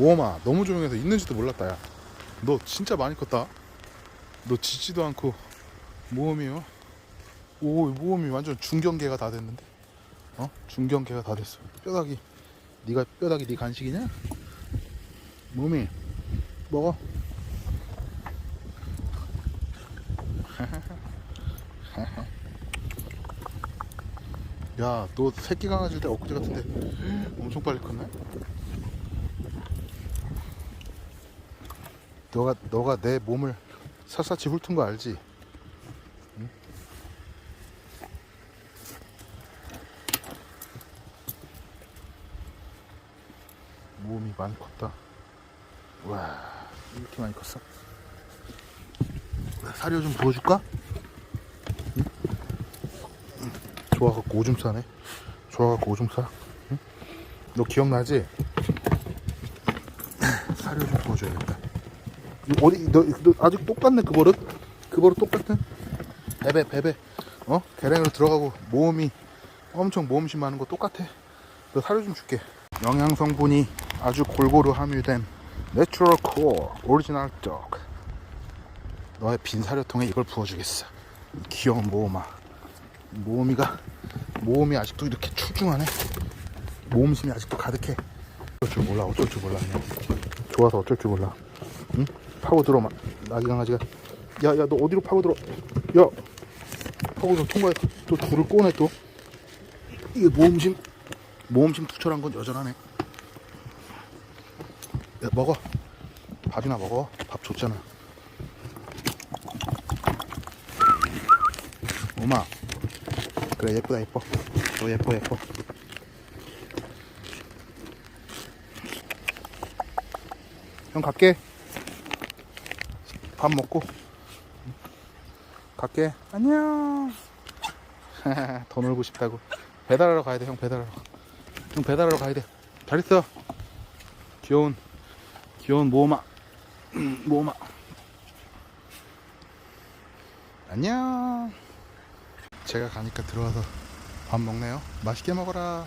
모험아 너무 조용해서 있는지도 몰랐다 야. 너 진짜 많이 컸다. 너 짖지도 않고 모험이요. 오 모험이 완전 중경계가 다 됐는데. 어? 중경계가 다 됐어. 뼈다귀. 네가 뼈다귀 네 간식이냐? 모험이 먹어. 야, 너 새끼 강아지일 때 엊그제 같은데 엄청 빨리 컸네? 너가 너가 내 몸을 샅샅이 훑은 거 알지? 응? 몸이 많이 컸다. 와, 이렇게 많이 컸어? 사료 좀 부어줄까? 응? 응. 좋아갖고 오줌 싸네. 좋아갖고 오줌 싸. 응? 너 기억나지? 사료 좀 부어줘야겠다. 어디 너, 너 아직 똑같네 그 버릇? 그 버릇 똑같은? 베베 베베. 어? 계량으로 들어가고 모험이 엄청 모험심 많은 거 똑같아. 너 사료 좀 줄게. 영양 성분이 아주 골고루 함유된 내추럴 코어 오리지널 떡. 너의 빈 사료통에 이걸 부어주겠어. 귀여운 모험아. 모험이가 모험이 아직도 이렇게 출중하네. 모험심이 아직도 가득해. 어쩔 줄 몰라 어쩔 줄 몰라 그냥. 좋아서 어쩔 줄 몰라. 응? 파고 들어 막 나기 강아지가 야 야 너 어디로 파고 들어? 야 파고 들어. 통과해. 또 줄을 꼬네 또. 이게 모험심 모험심 투철한 건 여전하네. 야 먹어. 밥이나 먹어. 밥 줬잖아. 엄마. 그래 예쁘다 예뻐. 너 예뻐 예뻐. 형 갈게 밥 먹고. 갈게. 안녕. 더 놀고 싶다고. 배달하러 가야 돼형 배달하러. 형 배달하러 가야 돼잘 있어. 귀여운 귀여운 모험아. 모험아. 안녕. 제가 가니까 들어와서 밥 먹네요. 맛있게 먹어라